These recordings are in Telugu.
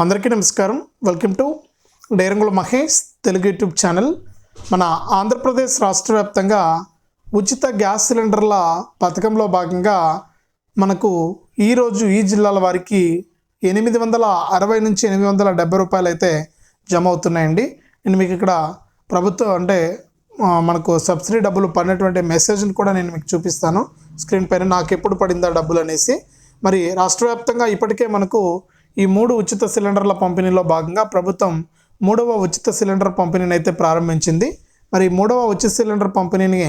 అందరికీ నమస్కారం. వెల్కమ్ టు డైరంగుల మహేష్ తెలుగు యూట్యూబ్ ఛానల్. మన ఆంధ్రప్రదేశ్ రాష్ట్ర వ్యాప్తంగా ఉచిత గ్యాస్ సిలిండర్ల పథకంలో భాగంగా మనకు ఈరోజు ఈ జిల్లాల వారికి ఎనిమిది వందల అరవై నుంచి ఎనిమిది వందల డెబ్బై రూపాయలు అయితే జమ అవుతున్నాయండి. నేను మీకు ఇక్కడ ప్రభుత్వం అంటే మనకు సబ్సిడీ డబ్బులు పడినటువంటి మెసేజ్ని కూడా నేను మీకు చూపిస్తాను. స్క్రీన్ పైన నాకు ఎప్పుడు పడిందా డబ్బులు అనేసి. మరి రాష్ట్ర వ్యాప్తంగా ఇప్పటికే మనకు ఈ మూడు ఉచిత సిలిండర్ల పంపిణీలో భాగంగా ప్రభుత్వం మూడవ ఉచిత సిలిండర్ పంపిణీని అయితే ప్రారంభించింది. మరి మూడవ ఉచిత సిలిండర్ పంపిణీని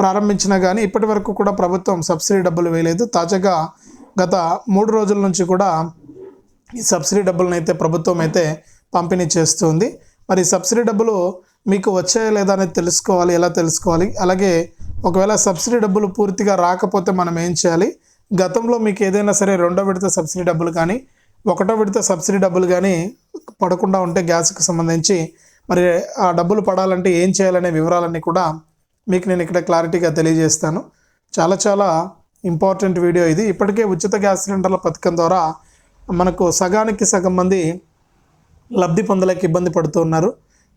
ప్రారంభించినా కానీ ఇప్పటి వరకు కూడా ప్రభుత్వం సబ్సిడీ డబ్బులు వేయలేదు. తాజాగా గత మూడు రోజుల నుంచి కూడా ఈ సబ్సిడీ డబ్బులను అయితే ప్రభుత్వం అయితే పంపిణీ చేస్తుంది. మరి సబ్సిడీ డబ్బులు మీకు వచ్చాయా లేదా అనేది తెలుసుకోవాలి ఎలా తెలుసుకోవాలి? అలాగే ఒకవేళ సబ్సిడీ డబ్బులు పూర్తిగా రాకపోతే మనం ఏం చేయాలి? గతంలో మీకు ఏదైనా సరే రెండో విడత సబ్సిడీ డబ్బులు కానీ ఒకటో విడత సబ్సిడీ డబ్బులు కానీ పడకుండా ఉంటే గ్యాస్కి సంబంధించి మరి ఆ డబ్బులు పడాలంటే ఏం చేయాలనే వివరాలన్నీ కూడా మీకు నేను ఇక్కడ క్లారిటీగా తెలియజేస్తాను. చాలా చాలా ఇంపార్టెంట్ వీడియో ఇది. ఇప్పటికే ఉచిత గ్యాస్ సిలిండర్ల పథకం ద్వారా మనకు సగానికి సగం మంది లబ్ధి పొందలేక ఇబ్బంది పడుతూ ఉన్నారు.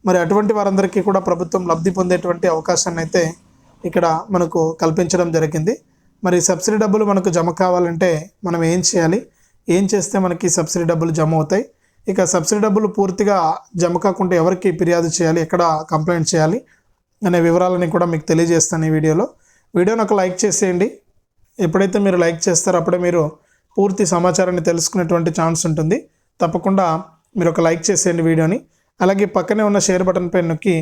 మరి అటువంటి వారందరికీ కూడా ప్రభుత్వం లబ్ధి పొందేటువంటి అవకాశాన్ని అయితే ఇక్కడ మనకు కల్పించడం జరిగింది. మరి సబ్సిడీ డబ్బులు మనకు జమ కావాలంటే మనం ఏం చేయాలి? ఏం చేస్తే మనకి సబ్సిడీ డబ్బులు జమ అవుతాయి? ఇక సబ్సిడీ డబ్బులు పూర్తిగా జమ కాకుండా ఎవరికి ఫిర్యాదు చేయాలి? ఎక్కడ కంప్లైంట్ చేయాలి? అనే వివరాలని కూడా మీకు తెలియజేస్తాను ఈ వీడియోలో. వీడియోని ఒక లైక్ చేసేయండి. ఎప్పుడైతే మీరు లైక్ చేస్తారో అప్పుడే మీరు పూర్తి సమాచారాన్ని తెలుసుకునేటువంటి ఛాన్స్ ఉంటుంది. తప్పకుండా మీరు ఒక లైక్ చేసేయండి వీడియోని. అలాగే పక్కనే ఉన్న షేర్ బటన్ పైన నొక్కి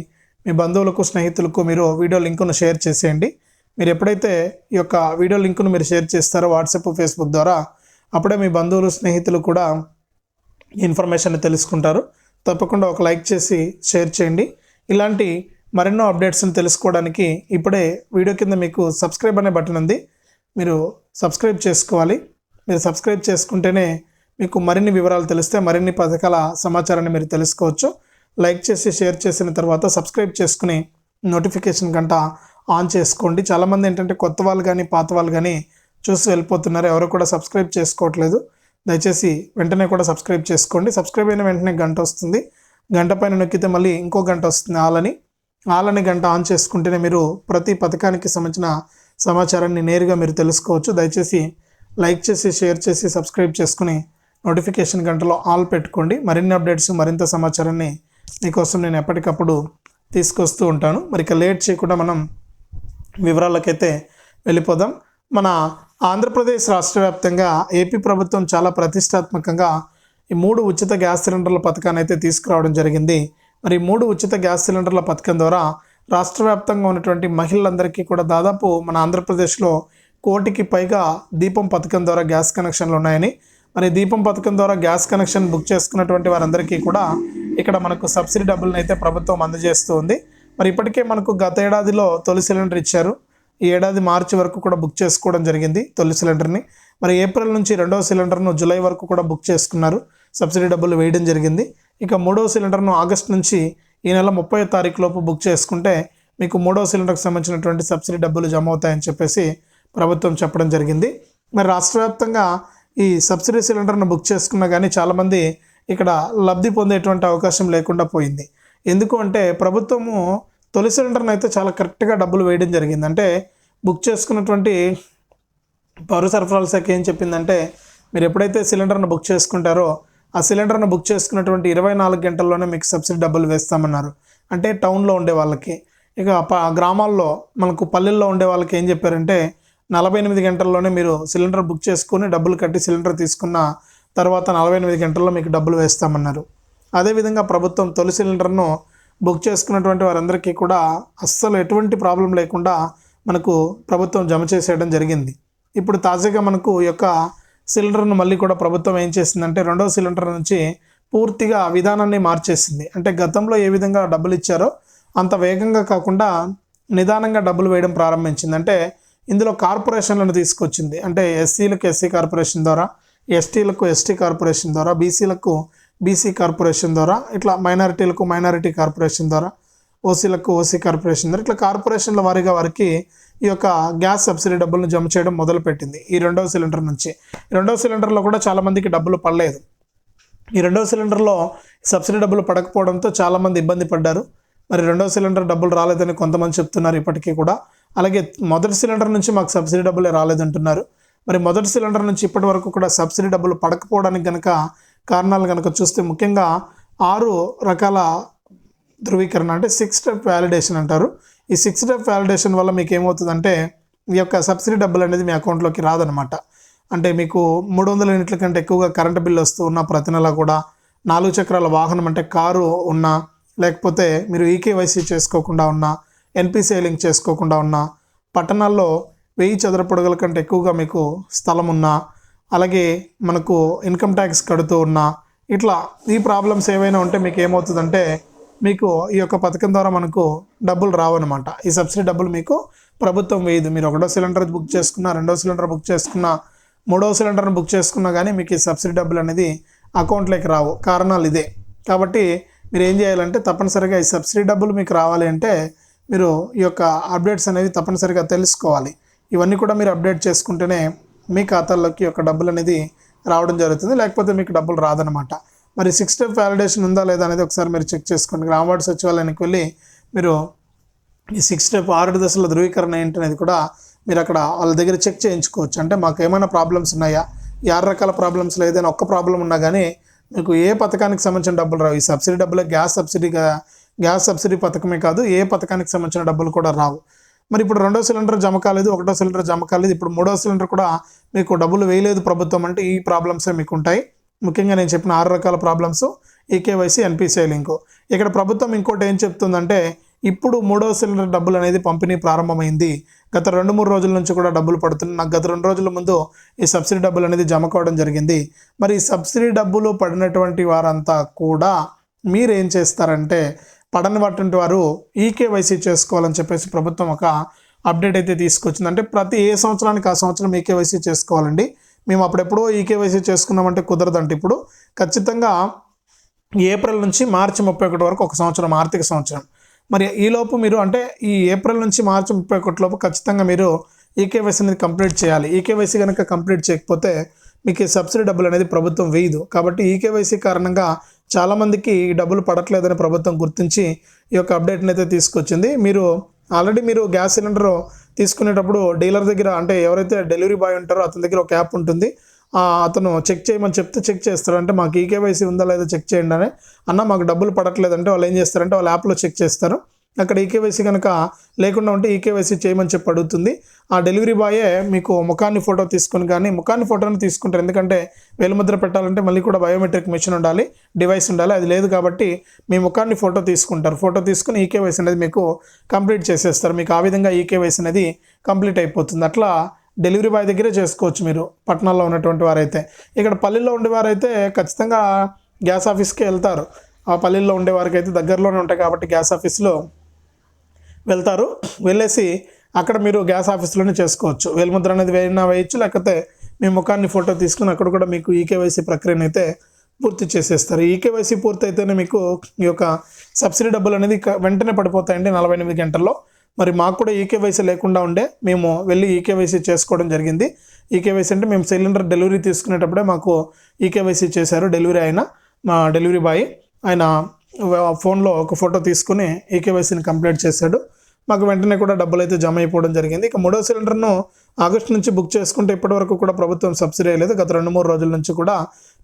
మీ బంధువులకు స్నేహితులకు మీరు వీడియో లింకును షేర్ చేసేయండి. మీరు ఎప్పుడైతే ఈ యొక్క వీడియో లింకును మీరు షేర్ చేస్తారో వాట్సాప్ ఫేస్బుక్ ద్వారా అప్పుడే మీ బంధువులు స్నేహితులు కూడా ఇన్ఫర్మేషన్ తెలుసుకుంటారు. తప్పకుండా ఒక లైక్ చేసి షేర్ చేయండి. ఇలాంటి మరెన్నో అప్డేట్స్ని తెలుసుకోవడానికి ఇప్పుడే వీడియో కింద మీకు సబ్స్క్రైబ్ అనే బటన్ ఉంది. మీరు సబ్స్క్రైబ్ చేసుకోవాలి. మీరు సబ్స్క్రైబ్ చేసుకుంటేనే మీకు మరిన్ని వివరాలు తెలిస్తే మరిన్ని పథకాల సమాచారాన్ని మీరు తెలుసుకోవచ్చు. లైక్ చేసి షేర్ చేసిన తర్వాత సబ్స్క్రైబ్ చేసుకుని నోటిఫికేషన్ గంట ఆన్ చేసుకోండి. చాలామంది ఏంటంటే కొత్త వాళ్ళు కానీ పాత వాళ్ళు కానీ చూసి వెళ్ళిపోతున్నారు. ఎవరు కూడా సబ్స్క్రైబ్ చేసుకోవట్లేదు. దయచేసి వెంటనే కూడా సబ్స్క్రైబ్ చేసుకోండి. సబ్స్క్రైబ్ అయిన వెంటనే గంట వస్తుంది. గంట పైన నొక్కితే మళ్ళీ ఇంకో గంట వస్తుంది. ఆలని ఆలని గంట ఆన్ చేసుకుంటేనే మీరు ప్రతి పథకానికి సంబంధించిన సమాచారాన్ని నేరుగా మీరు తెలుసుకోవచ్చు. దయచేసి లైక్ చేసి షేర్ చేసి సబ్స్క్రైబ్ చేసుకుని నోటిఫికేషన్ గంటలో ఆల్ పెట్టుకోండి. మరిన్ని అప్డేట్స్ మరింత సమాచారాన్ని మీకోసం నేను ఎప్పటికప్పుడు తీసుకొస్తూ ఉంటాను. మరి ఇక లేట్ చేయకుండా మనం వివరాలకైతే వెళ్ళిపోదాం. మన ఆంధ్రప్రదేశ్ రాష్ట్ర వ్యాప్తంగా ఏపీ ప్రభుత్వం చాలా ప్రతిష్టాత్మకంగా ఈ మూడు ఉచిత గ్యాస్ సిలిండర్ల పథకాన్ని అయితే తీసుకురావడం జరిగింది. మరి మూడు ఉచిత గ్యాస్ సిలిండర్ల పథకం ద్వారా రాష్ట్ర వ్యాప్తంగా ఉన్నటువంటి మహిళలందరికీ కూడా దాదాపు మన ఆంధ్రప్రదేశ్లో కోటికి పైగా దీపం పథకం ద్వారా గ్యాస్ కనెక్షన్లు ఉన్నాయని మరి దీపం పథకం ద్వారా గ్యాస్ కనెక్షన్ బుక్ చేసుకున్నటువంటి వారందరికీ కూడా ఇక్కడ మనకు సబ్సిడీ డబ్బులను అయితే ప్రభుత్వం అందజేస్తూ ఉంది. మరి ఇప్పటికే మనకు గత ఏడాదిలో తొలి సిలిండర్ ఇచ్చారు. ఈ ఏడాది మార్చి వరకు కూడా బుక్ చేసుకోవడం జరిగింది తొలి సిలిండర్ని. మరి ఏప్రిల్ నుంచి రెండవ సిలిండర్ను జూలై వరకు కూడా బుక్ చేసుకున్నారు. సబ్సిడీ డబ్బులు వేయడం జరిగింది. ఇక మూడవ సిలిండర్ను ఆగస్ట్ నుంచి ఈ నెల ముప్పై తారీఖు లోపు బుక్ చేసుకుంటే మీకు మూడవ సిలిండర్కి సంబంధించినటువంటి సబ్సిడీ డబ్బులు జమ అవుతాయని చెప్పేసి ప్రభుత్వం చెప్పడం జరిగింది. మరి రాష్ట్ర వ్యాప్తంగా ఈ సబ్సిడీ సిలిండర్ను బుక్ చేసుకున్నా కానీ చాలామంది ఇక్కడ లబ్ధి పొందేటువంటి అవకాశం లేకుండా పోయింది. ఎందుకు అంటే ప్రభుత్వము తొలి సిలిండర్ని అయితే చాలా కరెక్ట్గా డబ్బులు వేయడం జరిగింది. అంటే బుక్ చేసుకున్నటువంటి పౌర సరఫరాల శాఖ ఏం చెప్పిందంటే మీరు ఎప్పుడైతే సిలిండర్ను బుక్ చేసుకుంటారో ఆ సిలిండర్ను బుక్ చేసుకున్నటువంటి ఇరవై నాలుగు గంటల్లోనే మీకు సబ్సిడీ డబ్బులు వేస్తామన్నారు. అంటే టౌన్లో ఉండే వాళ్ళకి. ఇక ప గ్రామాల్లో మనకు పల్లెల్లో ఉండే వాళ్ళకి ఏం చెప్పారంటే నలభై ఎనిమిది గంటల్లోనే మీరు సిలిండర్ బుక్ చేసుకొని డబ్బులు కట్టి సిలిండర్ తీసుకున్న తర్వాత నలభై ఎనిమిది గంటల్లో మీకు డబ్బులు వేస్తామన్నారు. అదేవిధంగా ప్రభుత్వం తొలి సిలిండర్ను బుక్ చేసుకున్నటువంటి వారందరికీ కూడా అస్సలు ఎటువంటి ప్రాబ్లం లేకుండా మనకు ప్రభుత్వం జమ చేసేయడం జరిగింది. ఇప్పుడు తాజాగా మనకు ఈ యొక్క సిలిండర్ను మళ్ళీ కూడా ప్రభుత్వం ఏం చేసిందంటే రెండవ సిలిండర్ నుంచి పూర్తిగా విధానాన్ని మార్చేసింది. అంటే గతంలో ఏ విధంగా డబ్బులు ఇచ్చారో అంత వేగంగా కాకుండా నిదానంగా డబ్బులు వేయడం ప్రారంభించింది. అంటే ఇందులో కార్పొరేషన్లను తీసుకొచ్చింది. అంటే ఎస్సీలకు ఎస్సీ కార్పొరేషన్ ద్వారా ఎస్టీలకు ఎస్టీ కార్పొరేషన్ ద్వారా బీసీలకు బీసీ కార్పొరేషన్ ద్వారా ఇట్లా మైనారిటీలకు మైనారిటీ కార్పొరేషన్ ద్వారా ఓసీలకు ఓసీ కార్పొరేషన్ ద్వారా ఇట్లా కార్పొరేషన్ల వారిగా వారికి ఈ యొక్క గ్యాస్ సబ్సిడీ డబ్బులను జమ చేయడం మొదలుపెట్టింది ఈ రెండవ సిలిండర్ నుంచి. రెండవ సిలిండర్లో కూడా చాలామందికి డబ్బులు పడలేదు. ఈ రెండవ సిలిండర్లో సబ్సిడీ డబ్బులు పడకపోవడంతో చాలామంది ఇబ్బంది పడ్డారు. మరి రెండవ సిలిండర్ డబ్బులు రాలేదని కొంతమంది చెప్తున్నారు ఇప్పటికీ కూడా. అలాగే మొదటి సిలిండర్ నుంచి మాకు సబ్సిడీ డబ్బులే రాలేదంటున్నారు. మరి మొదటి సిలిండర్ నుంచి ఇప్పటి వరకు కూడా సబ్సిడీ డబ్బులు పడకపోవడానికి కనుక కారణాలు కనుక చూస్తే ముఖ్యంగా ఆరు రకాల ధృవీకరణ అంటే సిక్స్ స్టెప్ వ్యాలిడేషన్ అంటారు. ఈ సిక్స్ స్టెప్ వ్యాలిడేషన్ వల్ల మీకు ఏమవుతుందంటే ఈ యొక్క సబ్సిడీ డబ్బులు అనేది మీ అకౌంట్లోకి రాదనమాట. అంటే మీకు మూడు వందల యూనిట్ల కంటే ఎక్కువగా కరెంటు బిల్లు వస్తూ ఉన్న ప్రతి నెల కూడా నాలుగు చక్రాల వాహనం అంటే కారు ఉన్నా లేకపోతే మీరు ఈకేవైసీ చేసుకోకుండా ఉన్నా ఎన్పిసిఐ లింక్ చేసుకోకుండా ఉన్నా పట్టణాల్లో వెయ్యి చదరపొడుగుల కంటే ఎక్కువగా మీకు స్థలం ఉన్నా అలాగే మనకు ఇన్కమ్ ట్యాక్స్ కడుతూ ఉన్నా ఇట్లా ఈ ప్రాబ్లమ్స్ ఏవైనా ఉంటే మీకు ఏమవుతుందంటే మీకు ఈ యొక్క పథకం ద్వారా మనకు డబ్బులు రావన్నమాట. ఈ సబ్సిడీ డబ్బులు మీకు ప్రభుత్వం వేయదు. మీరు ఒకటో సిలిండర్ బుక్ చేసుకున్నా రెండో సిలిండర్ బుక్ చేసుకున్నా మూడో సిలిండర్ని బుక్ చేసుకున్నా కానీ మీకు ఈ సబ్సిడీ డబ్బులు అనేది అకౌంట్లోకి రావు. కారణాలు ఇదే. కాబట్టి మీరు ఏం చేయాలంటే తప్పనిసరిగా ఈ సబ్సిడీ డబ్బులు మీకు రావాలి అంటే మీరు ఈ యొక్క అప్డేట్స్ అనేవి తప్పనిసరిగా తెలుసుకోవాలి. ఇవన్నీ కూడా మీరు అప్డేట్ చేసుకుంటేనే మీ ఖాతాల్లోకి యొక్క డబ్బులు అనేది రావడం జరుగుతుంది. లేకపోతే మీకు డబ్బులు రాదనమాట మరి సిక్స్ స్టెప్ వ్యాలిడేషన్ ఉందా లేదా అనేది ఒకసారి మీరు చెక్ చేసుకోండి. గ్రామవాడ సచివాలయానికి వెళ్ళి మీరు ఈ సిక్స్ స్టెప్ ఆరు దశల ధృవీకరణ ఏంటనేది కూడా మీరు అక్కడ వాళ్ళ దగ్గర చెక్ చేయించుకోవచ్చు. అంటే మాకు ఏమైనా ప్రాబ్లమ్స్ ఉన్నాయా? ఈ ఆరు రకాల ప్రాబ్లమ్స్లో ఏదైనా ఒక్క ప్రాబ్లం ఉన్నా కానీ మీకు ఏ పథకానికి సంబంధించిన డబ్బులు రావు. ఈ సబ్సిడీ డబ్బులే గ్యాస్ సబ్సిడీగా గ్యాస్ సబ్సిడీ పథకమే కాదు ఏ పథకానికి సంబంధించిన డబ్బులు కూడా రావు. మరి ఇప్పుడు రెండో సిలిండర్ జమ కాలేదు ఒకటో సిలిండర్ జమ కాలేదు ఇప్పుడు మూడో సిలిండర్ కూడా మీకు డబ్బులు వేయలేదు ప్రభుత్వం అంటే ఈ ప్రాబ్లమ్సే మీకు ఉంటాయి ముఖ్యంగా నేను చెప్పిన ఆరు రకాల ప్రాబ్లమ్స్ ఈకేవైసీ ఎన్పిసిఐ లింకు. ఇక్కడ ప్రభుత్వం ఇంకోటి ఏం చెప్తుందంటే ఇప్పుడు మూడో సిలిండర్ డబ్బులు అనేది పంపిణీ ప్రారంభమైంది. గత రెండు మూడు రోజుల నుంచి కూడా డబ్బులు పడుతున్నాయి. నాకు గత రెండు రోజుల ముందు ఈ సబ్సిడీ డబ్బులు అనేది జమ కావడం జరిగింది. మరి ఈ సబ్సిడీ డబ్బులు పడినటువంటి వారంతా కూడా మీరు ఏం చేస్తారంటే పడనినటువంటి వారు ఈకేవైసీ చేసుకోవాలని చెప్పేసి ప్రభుత్వం ఒక అప్డేట్ అయితే తీసుకొచ్చింది. అంటే ప్రతి ఏ సంవత్సరానికి ఆ సంవత్సరం ఈకేవైసీ చేసుకోవాలండి. మేము అప్పుడెప్పుడో ఈకేవైసీ చేసుకున్నామంటే కుదరదంటే ఇప్పుడు. ఖచ్చితంగా ఏప్రిల్ నుంచి మార్చి ముప్పై ఒకటి వరకు ఒక సంవత్సరం ఆర్థిక సంవత్సరం. మరి ఈలోపు మీరు అంటే ఈ ఏప్రిల్ నుంచి మార్చి ముప్పై ఒకటి లోపు ఖచ్చితంగా మీరు ఈకేవైసీ అనేది కంప్లీట్ చేయాలి. ఈకేవైసీ కనుక కంప్లీట్ చేయకపోతే మీకు ఈ సబ్సిడీ డబ్బులు అనేది ప్రభుత్వం వేయదు. కాబట్టి ఈకేవైసీ కారణంగా చాలామందికి ఈ డబ్బులు పడట్లేదని ప్రభుత్వం గుర్తించి ఈ యొక్క అప్డేట్ని అయితే తీసుకొచ్చింది. మీరు ఆల్రెడీ మీరు గ్యాస్ సిలిండర్ తీసుకునేటప్పుడు డీలర్ దగ్గర అంటే ఎవరైతే డెలివరీ బాయ్ ఉంటారో అతని దగ్గర ఒక యాప్ ఉంటుంది. అతను చెక్ చేయమని చెప్తే చెక్ చేస్తారు. అంటే మాకు ఈకేవైసీ ఉందా లేదా చెక్ చేయండి అని. అన్న మాకు డబ్బులు పడట్లేదంటే వాళ్ళు ఏం చేస్తారంటే వాళ్ళ యాప్లో చెక్ చేస్తారు. అక్కడ ఈకేవైసీ కనుక లేకుండా ఉంటే ఈకేవైసీ చేయమని చెప్పి అడుగుతుంది. ఆ డెలివరీ బాయే మీకు ముఖాన్ని ఫోటో తీసుకొని కానీ ముఖాన్ని ఫోటోని తీసుకుంటారు. ఎందుకంటే వేలుముద్ర పెట్టాలంటే మళ్ళీ కూడా బయోమెట్రిక్ మిషన్ ఉండాలి డివైస్ ఉండాలి అది లేదు కాబట్టి మీ ముఖాన్ని ఫోటో తీసుకుంటారు. ఫోటో తీసుకుని ఈకేవైసీ అనేది మీకు కంప్లీట్ చేసేస్తారు. మీకు ఆ విధంగా ఈకేవైసీ అనేది కంప్లీట్ అయిపోతుంది. అట్లా డెలివరీ బాయ్ దగ్గరే చేసుకోవచ్చు మీరు పట్టణాల్లో ఉన్నటువంటి వారైతే. ఇక్కడ పల్లెల్లో ఉండేవారైతే ఖచ్చితంగా గ్యాస్ ఆఫీస్కి వెళ్తారు. ఆ పల్లెల్లో ఉండేవారికి అయితే దగ్గరలోనే ఉంటాయి కాబట్టి గ్యాస్ ఆఫీస్లో వెళ్తారు. వెళ్ళేసి అక్కడ మీరు గ్యాస్ ఆఫీస్లోనే చేసుకోవచ్చు. వేలుముద్ర అనేది వేయినా వేయచ్చు లేకపోతే మీ ముఖాన్ని ఫోటో తీసుకుని అక్కడ కూడా మీకు ఈకేవైసీ ప్రక్రియను అయితే పూర్తి చేసేస్తారు. ఈకేవైసీ పూర్తి అయితేనే మీకు ఈ యొక్క సబ్సిడీ డబ్బులు అనేది వెంటనే పడిపోతాయండి నలభై ఎనిమిది గంటల్లో. మరి మాకు కూడా ఈకేవైసీ లేకుండా ఉండే మేము వెళ్ళి ఈకేవైసీ చేసుకోవడం జరిగింది. ఈకేవైసీ అంటే మేము సిలిండర్ డెలివరీ తీసుకునేటప్పుడే మాకు ఈకేవైసీ చేశారు. డెలివరీ అయిన మా డెలివరీ బాయ్. ఆయన ఫోన్లో ఒక ఫోటో తీసుకుని ఈకేవైసీని కంప్లీట్ చేశాడు. మాకు వెంటనే కూడా డబ్బులు అయితే జమ అయిపోవడం జరిగింది. ఇక మూడో సిలిండర్ను ఆగస్టు నుంచి బుక్ చేసుకుంటే ఇప్పటివరకు కూడా ప్రభుత్వం సబ్సిడీ లేదు గత రెండు మూడు రోజుల నుంచి కూడా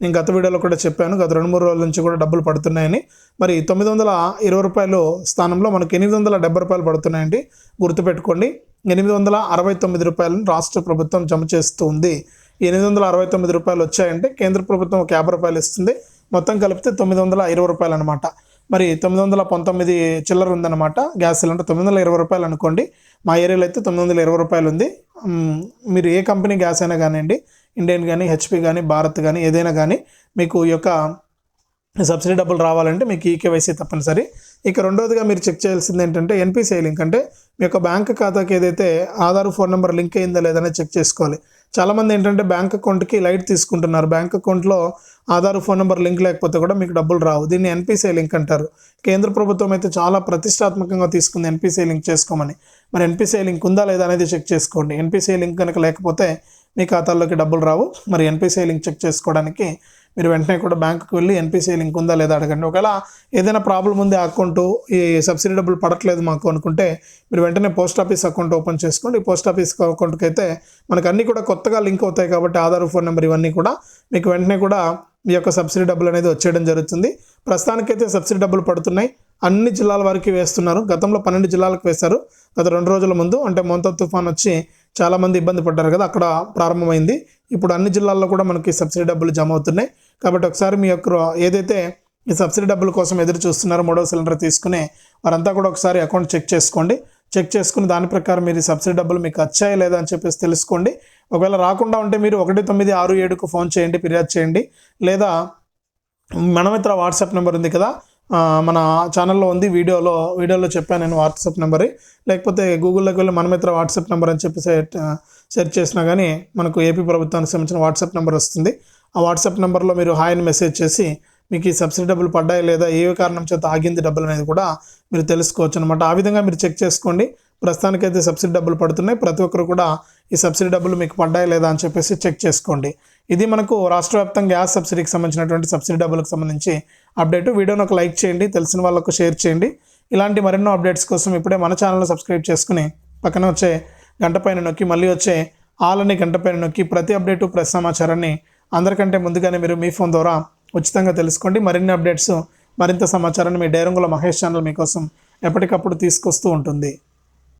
నేను గత వీడియోలో కూడా చెప్పాను. గత రెండు మూడు రోజుల నుంచి కూడా డబ్బులు పడుతున్నాయని. మరి తొమ్మిది వందల ఇరవై రూపాయలు స్థానంలో మనకు ఎనిమిది వందల డెబ్బై రూపాయలు పడుతున్నాయండి. గుర్తుపెట్టుకోండి ఎనిమిది వందల అరవై తొమ్మిది రూపాయలను రాష్ట్ర ప్రభుత్వం జమ చేస్తూ ఉంది ఎనిమిది వందల అరవై తొమ్మిది రూపాయలు వచ్చాయంటే కేంద్ర ప్రభుత్వం ఒక యాభై రూపాయలు ఇస్తుంది. మొత్తం కలిపితే తొమ్మిది వందల ఇరవై రూపాయలు అనమాట మరి తొమ్మిది వందల పంతొమ్మిది చిల్లర ఉందన్నమాట. గ్యాస్ సిలిండర్ తొమ్మిది వందల ఇరవై రూపాయలు అనుకోండి. మా ఏరియాలో అయితే తొమ్మిది వందల ఇరవై రూపాయలు ఉంది. మీరు ఏ కంపెనీ గ్యాస్ అయినా కానివ్వండి ఇండియన్ కానీ హెచ్పి కానీ భారత్ కానీ ఏదైనా కానీ మీకు ఈ యొక్క సబ్సిడీ డబ్బులు రావాలంటే మీకు ఈకేవైసీ తప్పనిసరి. ఇక రెండోదిగా మీరు చెక్ చేయాల్సింది ఏంటంటే ఎన్పిసిఐ లింక్. అంటే మీ యొక్క బ్యాంక్ ఖాతాకి ఏదైతే ఆధార్ ఫోన్ నెంబర్ లింక్ అయిందా లేదనే చెక్ చేసుకోవాలి. చాలామంది ఏంటంటే బ్యాంక్ అకౌంట్కి లైట్ తీసుకుంటున్నారు. బ్యాంక్ అకౌంట్లో ఆధార్ ఫోన్ నెంబర్ లింక్ లేకపోతే కూడా మీకు డబ్బులు రావు. దీన్ని ఎన్పిసిఐ లింక్ అంటారు. కేంద్ర ప్రభుత్వం అయితే చాలా ప్రతిష్టాత్మకంగా తీసుకుంది ఎన్పిసిఐ లింక్ చేసుకోమని. మరి ఎన్పిసిఐ లింక్ ఉందా లేదా అనేది చెక్ చేసుకోండి. ఎన్పిసిఐ లింక్ కనుక లేకపోతే మీ ఖాతాల్లోకి డబ్బులు రావు. మరి ఎన్పిసిఐ లింక్ చెక్ చేసుకోవడానికి మీరు వెంటనే కూడా బ్యాంకుకి వెళ్ళి ఎన్పిసిఐ లింక్ ఉందా లేదా అడగండి. ఒకవేళ ఏదైనా ప్రాబ్లం ఉంది ఆ అకౌంట్ ఈ సబ్సిడీ డబ్బులు పడట్లేదు మాకు అనుకుంటే మీరు వెంటనే పోస్ట్ ఆఫీస్ అకౌంట్ ఓపెన్ చేసుకోండి. ఈ పోస్ట్ ఆఫీస్ అకౌంట్కి అయితే మనకు అన్నీ కూడా కొత్తగా లింక్ అవుతాయి కాబట్టి ఆధార్ ఫోన్ నెంబర్ ఇవన్నీ కూడా మీకు వెంటనే కూడా మీ యొక్క సబ్సిడీ డబ్బులు అనేది వచ్చేయడం జరుగుతుంది. ప్రస్తుతానికైతే సబ్సిడీ డబ్బులు పడుతున్నాయి. అన్ని జిల్లాల వారికి వేస్తున్నారు. గతంలో పన్నెండు జిల్లాలకు వేశారు. గత రెండు రోజుల ముందు అంటే మొంత తుఫాన్ వచ్చి చాలామంది ఇబ్బంది పడ్డారు కదా అక్కడ ప్రారంభమైంది. ఇప్పుడు అన్ని జిల్లాల్లో కూడా మనకి సబ్సిడీ డబ్బులు జమ అవుతున్నాయి. కాబట్టి ఒకసారి మీ యొక్క ఏదైతే ఈ సబ్సిడీ డబ్బుల కోసం ఎదురు చూస్తున్నారో మూడో సిలిండర్ తీసుకుని వారంతా కూడా ఒకసారి అకౌంట్ చెక్ చేసుకోండి. చెక్ చేసుకుని దాని ప్రకారం మీరు సబ్సిడీ డబ్బులు మీకు వచ్చాయా లేదా అని చెప్పేసి తెలుసుకోండి. ఒకవేళ రాకుండా ఉంటే మీరు ఒకటి తొమ్మిది ఆరు ఏడుకు ఫోన్ చేయండి ఫిర్యాదు చేయండి. లేదా మనమిత్ర వాట్సాప్ నెంబర్ ఉంది కదా మన ఛానల్లో ఉంది వీడియోలో వీడియోలో చెప్పాను నేను వాట్సాప్ నెంబర్. లేకపోతే గూగుల్లోకి వెళ్ళి మనమిత్ర వాట్సాప్ నెంబర్ అని చెప్పి సెర్చ్ చేసినా కానీ మనకు ఏపీ ప్రభుత్వానికి సంబంధించిన వాట్సాప్ నెంబర్ వస్తుంది. ఆ వాట్సాప్ నెంబర్లో మీరు హాయ్ అని మెసేజ్ చేసి మీకు ఈ సబ్సిడీ డబ్బులు పడ్డాయి లేదా ఏ కారణం చేత ఆగింది డబ్బులు అనేది కూడా మీరు తెలుసుకోవచ్చు అనమాట ఆ విధంగా మీరు చెక్ చేసుకోండి. ప్రస్తుతానికైతే సబ్సిడీ డబ్బులు పడుతున్నాయి. ప్రతి ఒక్కరు కూడా ఈ సబ్సిడీ డబ్బులు మీకు పడ్డాయి లేదా అని చెప్పేసి చెక్ చేసుకోండి. ఇది మనకు రాష్ట్ర వ్యాప్తంగా గ్యాస్ సబ్సిడీకి సంబంధించినటువంటి సబ్సిడీ డబ్బులకు సంబంధించి అప్డేట్. వీడియోని ఒక లైక్ చేయండి తెలిసిన వాళ్ళకు షేర్ చేయండి. ఇలాంటి మరెన్నో అప్డేట్స్ కోసం ఇప్పుడే మన ఛానల్ సబ్స్క్రైబ్ చేసుకుని పక్కన వచ్చే గంట పైన నొక్కి మళ్ళీ వచ్చే ఆల్ గంట పైన నొక్కి ప్రతి అప్డేటు ప్రతి సమాచారాన్ని అందరికంటే ముందుగానే మీరు మీ ఫోన్ ద్వారా ఉచితంగా తెలుసుకోండి. మరిన్ని అప్డేట్స్ మరింత సమాచారాన్ని మీ డైరంగుల మహేష్ ఛానల్ మీకోసం ఎప్పటికప్పుడు తీసుకొస్తూ ఉంటుంది.